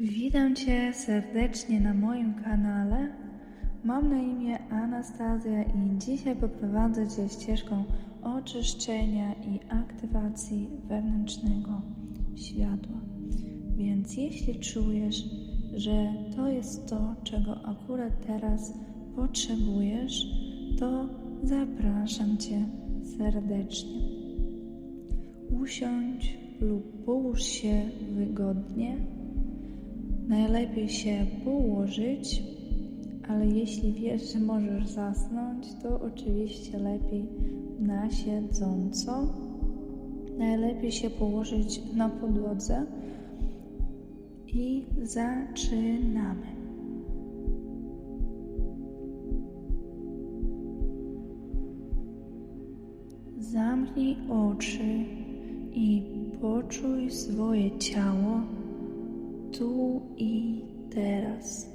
Witam Cię serdecznie na moim kanale. Mam na imię Anastazja i dzisiaj poprowadzę Cię ścieżką oczyszczenia i aktywacji wewnętrznego światła. Więc jeśli czujesz, że to jest to, czego akurat teraz potrzebujesz, to zapraszam Cię serdecznie. Usiądź lub połóż się wygodnie. Najlepiej się położyć, ale jeśli wiesz, że możesz zasnąć, to oczywiście lepiej na siedząco. Najlepiej się położyć na podłodze i zaczynamy. Zamknij oczy i poczuj swoje ciało tu i teraz.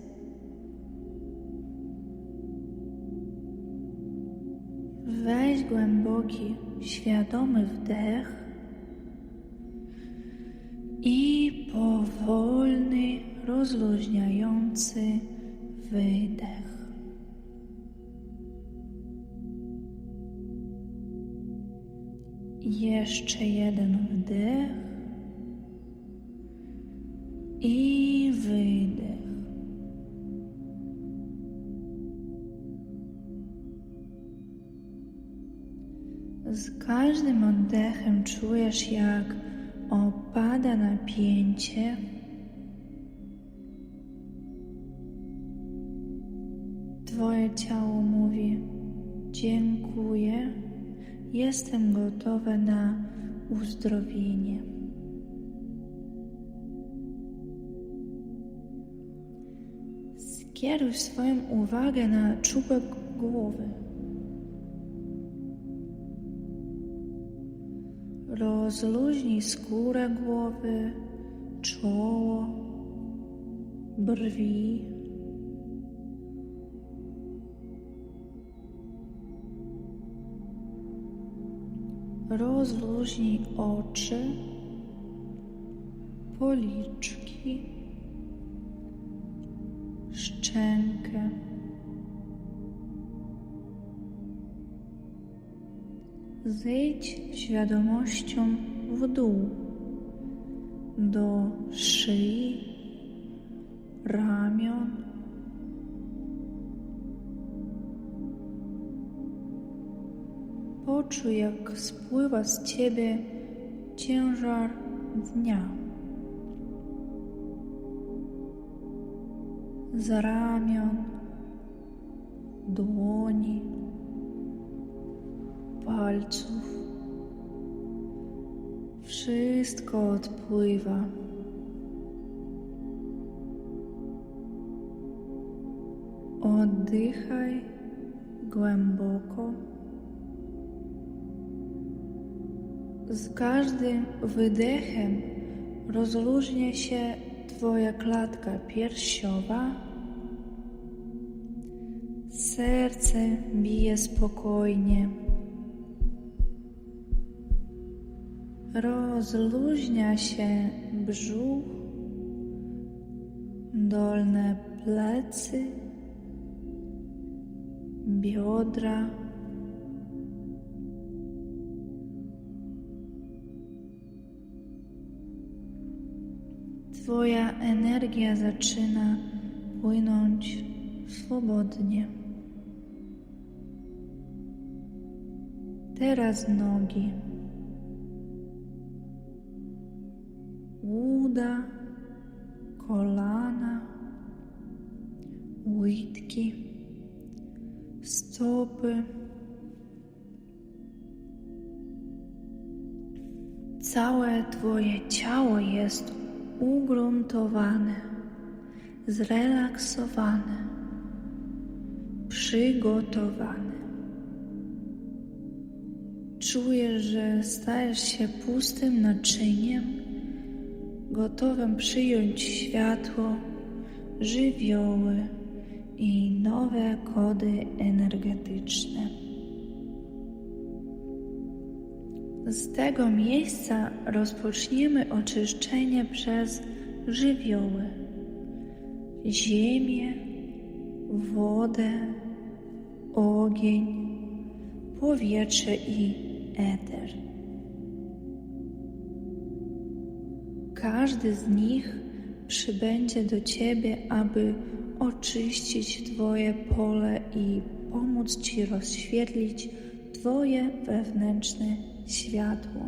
Weź głęboki, świadomy wdech i powolny, rozluźniający wydech. Jeszcze jeden wdech i wydech. Z każdym oddechem czujesz, jak opada napięcie. Twoje ciało mówi: Dziękuję, jestem gotowe na uzdrowienie. Skieruj swoją uwagę na czubek głowy. Rozluźnij skórę głowy, czoło, brwi. Rozluźnij oczy, policzki, szczękę. Zejdź świadomością w dół do szyi, ramion, Poczuj, jak spływa z ciebie ciężar dnia. Z ramion, dłoni, palców. Wszystko odpływa. Oddychaj głęboko. Z każdym wydechem rozluźnia się Twoja klatka piersiowa. Serce bije spokojnie. Rozluźnia się brzuch, dolne plecy, biodra. Twoja energia zaczyna płynąć swobodnie. Teraz nogi. Uda, kolana, łydki, stopy. Całe Twoje ciało jest ugruntowane, zrelaksowane, przygotowane. Czujesz, że stajesz się pustym naczyniem, gotowym przyjąć światło, żywioły i nowe kody energetyczne. Z tego miejsca rozpoczniemy oczyszczenie przez żywioły. ziemię, wodę, ogień, powietrze i eter. Każdy z nich przybędzie do Ciebie, aby oczyścić Twoje pole i pomóc Ci rozświetlić Twoje wewnętrzne światło.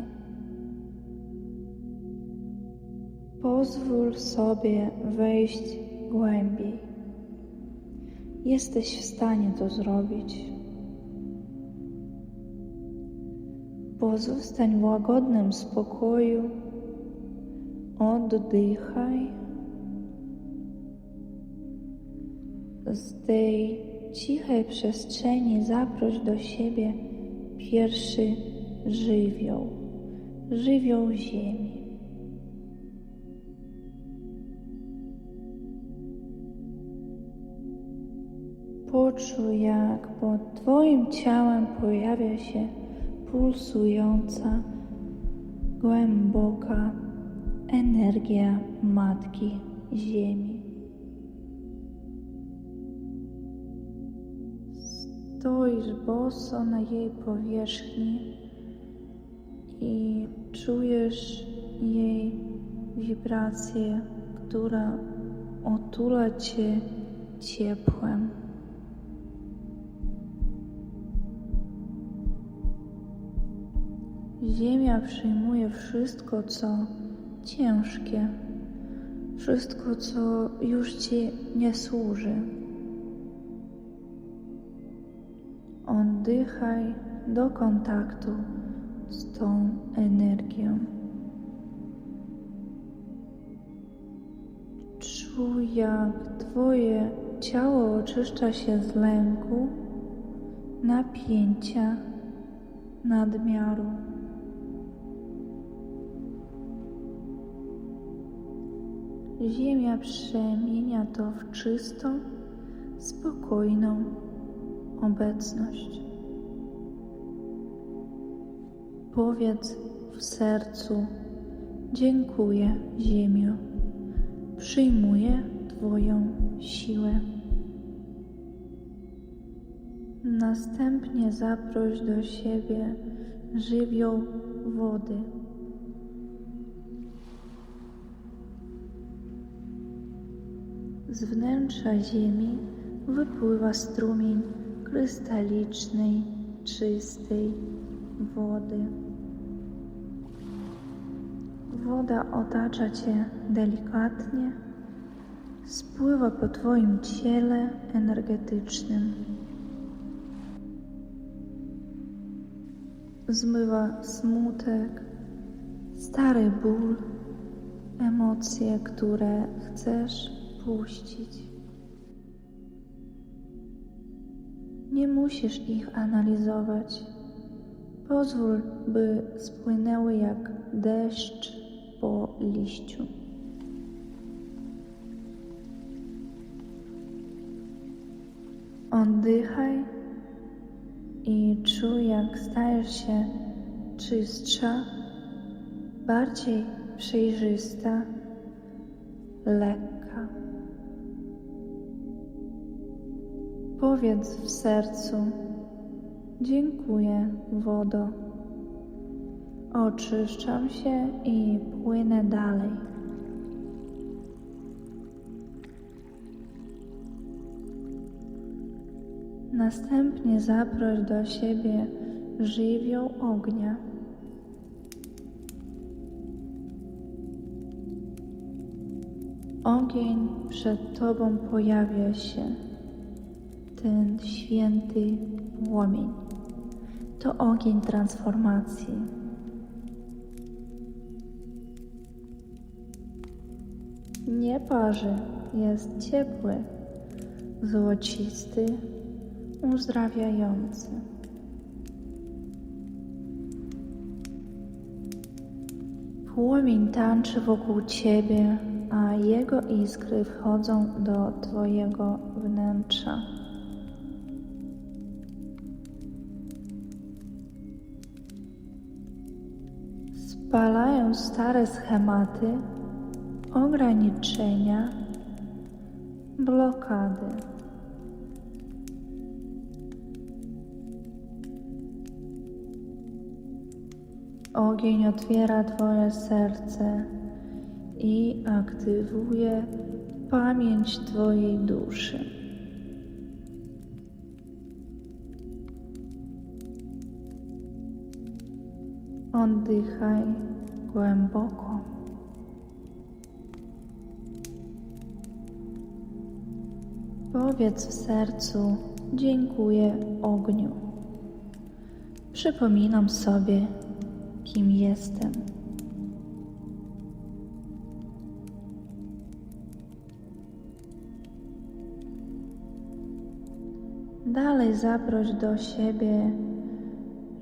Pozwól sobie wejść głębiej. Jesteś w stanie to zrobić. Pozostań w łagodnym spokoju, oddychaj. Z tej cichej przestrzeni zaproś do siebie pierwszy żywioł, żywioł ziemi. Poczuj, jak pod Twoim ciałem pojawia się pulsująca, głęboka energia Matki Ziemi. Stoisz boso na jej powierzchni i czujesz jej wibrację, która otula cię ciepłem. Ziemia przyjmuje wszystko, co ciężkie, wszystko, co już ci nie służy. Oddychaj do kontaktu z tą energią. Czuj, jak Twoje ciało oczyszcza się z lęku, napięcia, nadmiaru. Ziemia przemienia to w czystą, spokojną obecność. Powiedz w sercu: Dziękuję, Ziemio. Przyjmuję Twoją siłę. Następnie zaproś do siebie żywioł wody. Z wnętrza ziemi wypływa strumień krystalicznej, czystej wody. Woda otacza Cię delikatnie, spływa po Twoim ciele energetycznym. Zmywa smutek, stary ból, emocje, które chcesz puścić. Nie musisz ich analizować. Pozwól, by spłynęły jak deszcz po liściu. Oddychaj i czuj, jak stajesz się czystsza, bardziej przejrzysta, lekka. Powiedz w sercu: Dziękuję, wodo. Oczyszczam się i płynę dalej. Następnie zaproś do siebie żywioł ognia. Ogień przed Tobą pojawia się, ten święty płomień. To ogień transformacji. Nie parzy, jest ciepły, złocisty, uzdrawiający. Płomień tańczy wokół Ciebie, a jego iskry wchodzą do Twojego wnętrza. Spalają stare schematy, ograniczenia, blokady. Ogień otwiera Twoje serce i aktywuje pamięć Twojej duszy. Oddychaj głęboko. Powiedz w sercu: Dziękuję ogniu. Przypominam sobie, kim jestem. Dalej zaproś do siebie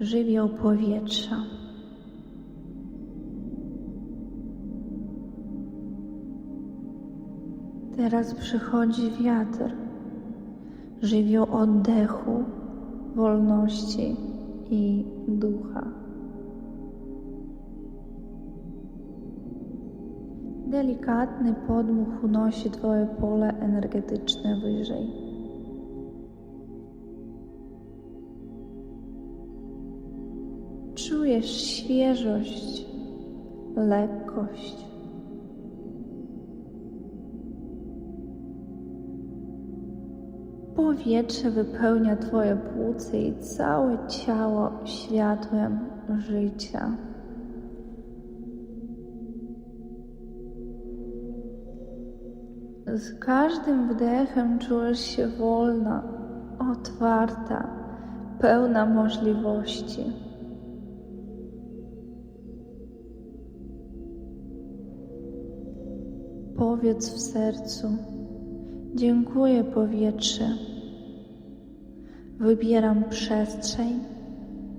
żywioł powietrza. Teraz przychodzi wiatr, żywioł oddechu, wolności i ducha. Delikatny podmuch unosi Twoje pole energetyczne wyżej. Czujesz świeżość, lekkość. Powietrze wypełnia Twoje płuce i całe ciało światłem życia. Z każdym wdechem czujesz się wolna, otwarta, pełna możliwości. Powiedz w sercu: Dziękuję, powietrze. Wybieram przestrzeń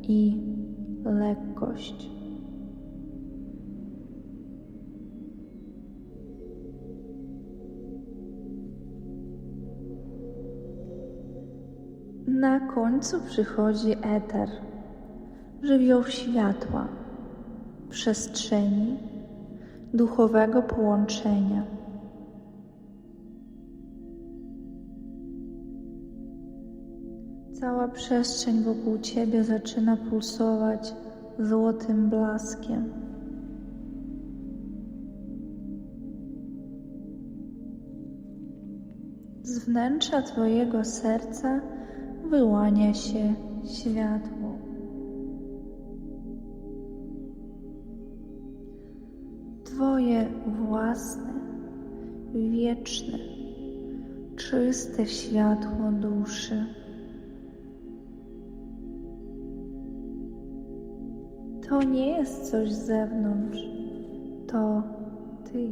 i lekkość. Na końcu przychodzi eter, żywioł światła, przestrzeni, duchowego połączenia. Cała przestrzeń wokół Ciebie zaczyna pulsować złotym blaskiem. Z wnętrza Twojego serca wyłania się światło. Twoje własne, wieczne, czyste światło duszy. To nie jest coś z zewnątrz, to Ty.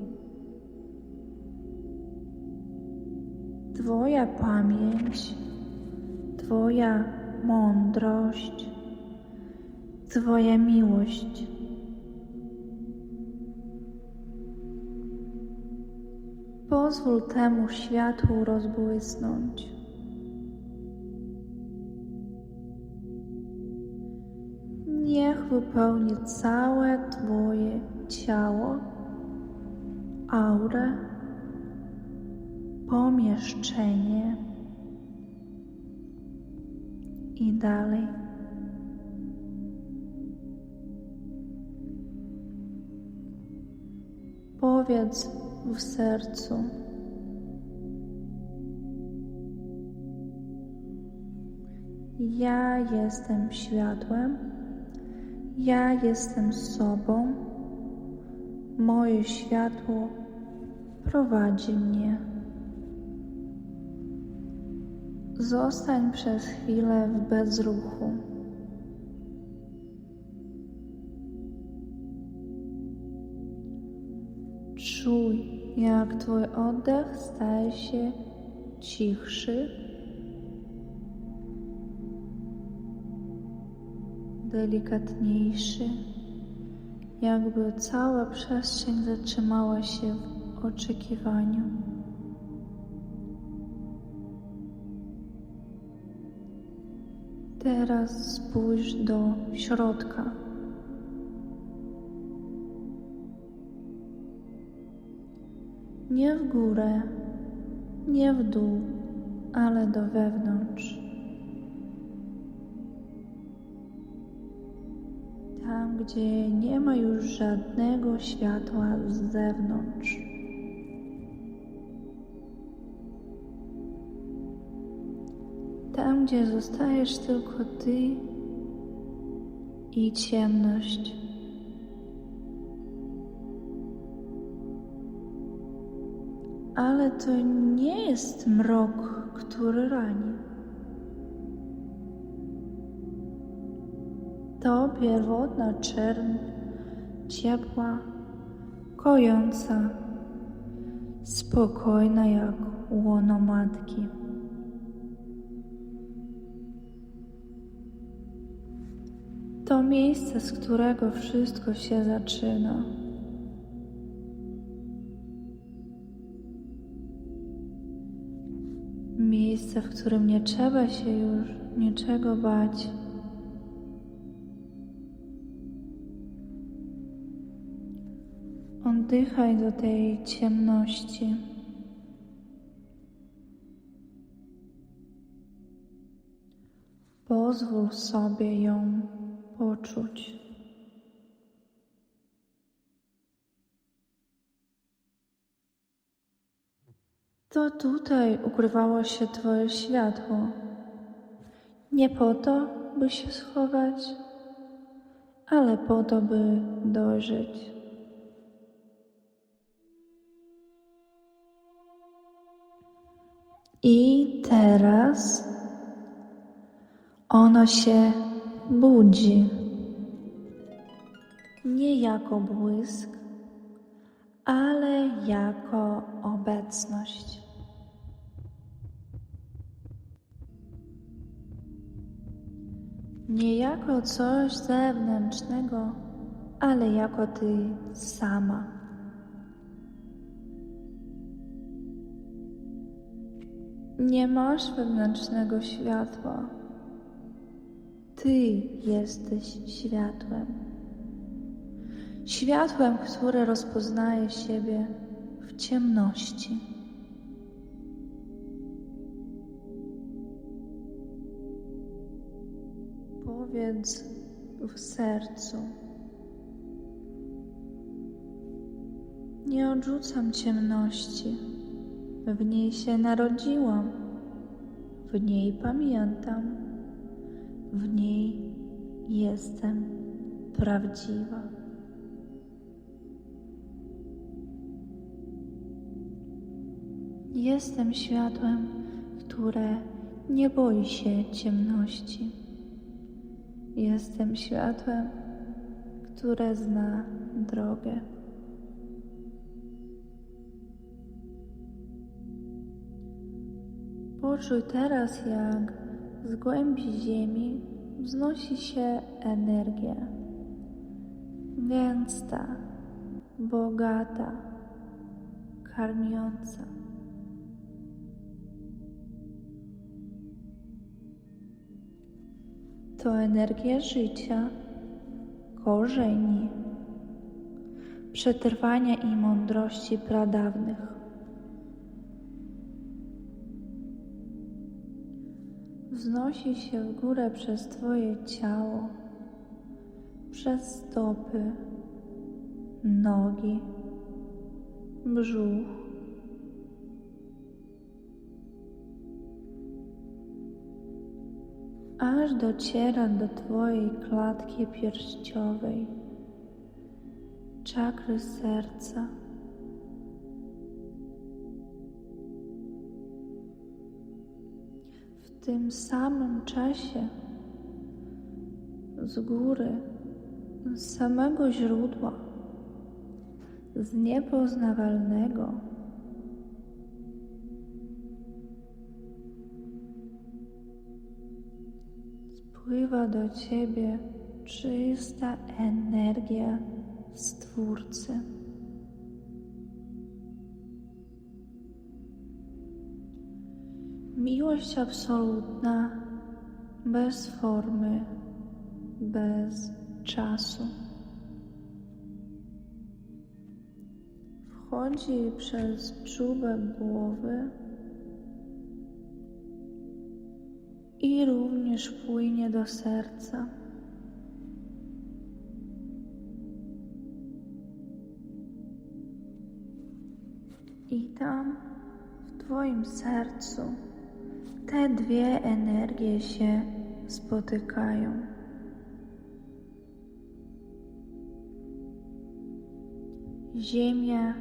Twoja pamięć, Twoja mądrość, Twoja miłość. Pozwól temu światłu rozbłysnąć. Wypełni całe Twoje ciało, aurę, pomieszczenie i dalej. Powiedz w sercu. Ja jestem światłem, ja jestem sobą, moje światło prowadzi mnie. Zostań przez chwilę w bezruchu. Czuj, jak Twój oddech staje się cichszy, delikatniejszy, jakby cała przestrzeń zatrzymała się w oczekiwaniu. Teraz spójrz do środka. Nie w górę, Nie w dół, ale do wewnątrz. Tam, gdzie nie ma już żadnego światła z zewnątrz. Tam, gdzie zostajesz tylko ty i ciemność. Ale to nie jest mrok, który rani. To pierwotna czerń, ciepła, kojąca, spokojna jak łono matki. To miejsce, z którego wszystko się zaczyna. Miejsce, w którym nie trzeba się już niczego bać. Oddychaj do tej ciemności. Pozwól sobie ją poczuć. To tutaj ukrywało się Twoje światło. Nie po to, by się schować, ale po to, by dojrzeć. I teraz ono się budzi. Nie jako błysk, ale jako obecność. Nie jako coś zewnętrznego, ale jako ty sama. Nie masz wewnętrznego światła. Ty jesteś światłem. Światłem, które rozpoznaje siebie w ciemności. Powiedz w sercu. Nie odrzucam ciemności. W niej się narodziłam. W niej pamiętam. W niej jestem prawdziwa. Jestem światłem, które nie boi się ciemności. Jestem światłem, które zna drogę. Poczuj teraz, jak z głębi ziemi wznosi się energia. Gęsta, bogata, karmiąca. To energia życia, korzeni, przetrwania i mądrości pradawnych. Wznosi się w górę przez Twoje ciało, przez stopy, nogi, brzuch. aż dociera do Twojej klatki pierściowej, czakry serca. Tym samym czasie z góry, z samego źródła, z niepoznawalnego, spływa do Ciebie czysta energia Stwórcy. Miłość absolutna, bez formy, bez czasu. Wchodzi przez czubek głowy i również płynie do serca. I tam w Twoim sercu te dwie energie się spotykają. Ziemia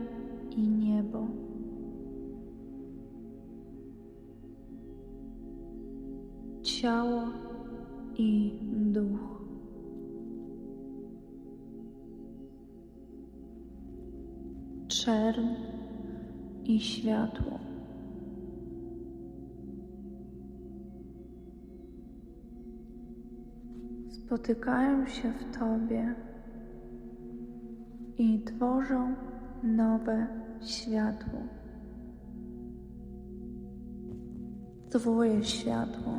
i niebo. Ciało i duch. Czern i światło. Spotykają się w Tobie i tworzą nowe światło. Twoje światło.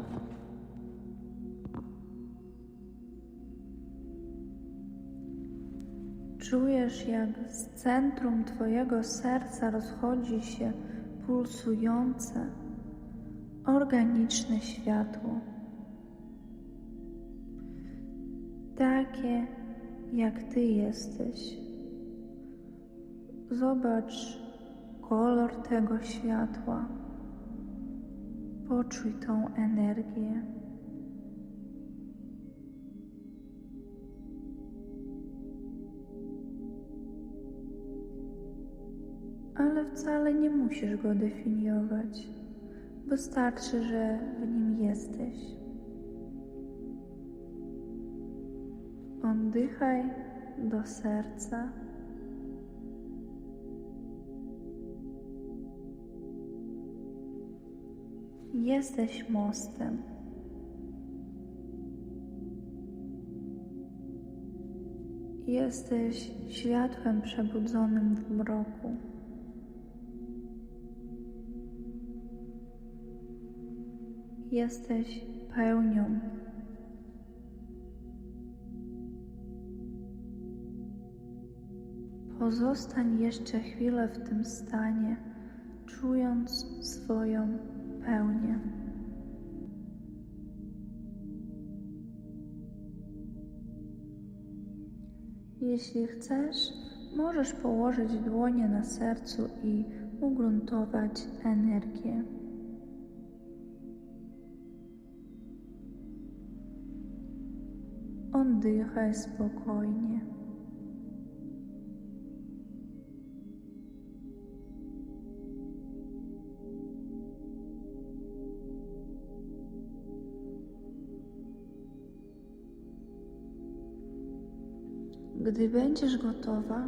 Czujesz, jak z centrum Twojego serca rozchodzi się pulsujące, organiczne światło. Takie, jak Ty jesteś. Zobacz kolor tego światła. Poczuj tą energię. Ale wcale nie musisz go definiować. Wystarczy, że w nim jesteś. Oddychaj do serca. Jesteś mostem. Jesteś światłem przebudzonym w mroku. Jesteś pełnią. Pozostań jeszcze chwilę w tym stanie, czując swoją pełnię. Jeśli chcesz, możesz położyć dłonie na sercu i ugruntować energię. Oddychaj spokojnie. Gdy będziesz gotowa,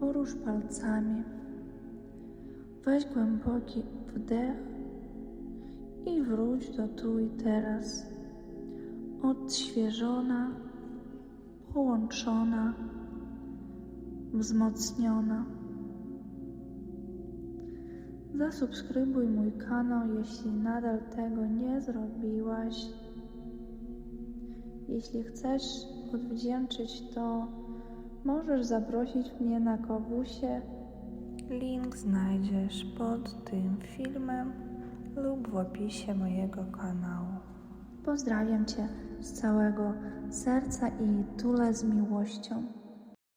porusz palcami. Weź głęboki wdech i wróć do tu i teraz. Odświeżona, połączona, wzmocniona. Zasubskrybuj mój kanał, jeśli nadal tego nie zrobiłaś. Jeśli chcesz odwdzięczyć to, możesz zaprosić mnie na kowusie. Link znajdziesz pod tym filmem lub w opisie mojego kanału. Pozdrawiam Cię z całego serca i tulę z miłością.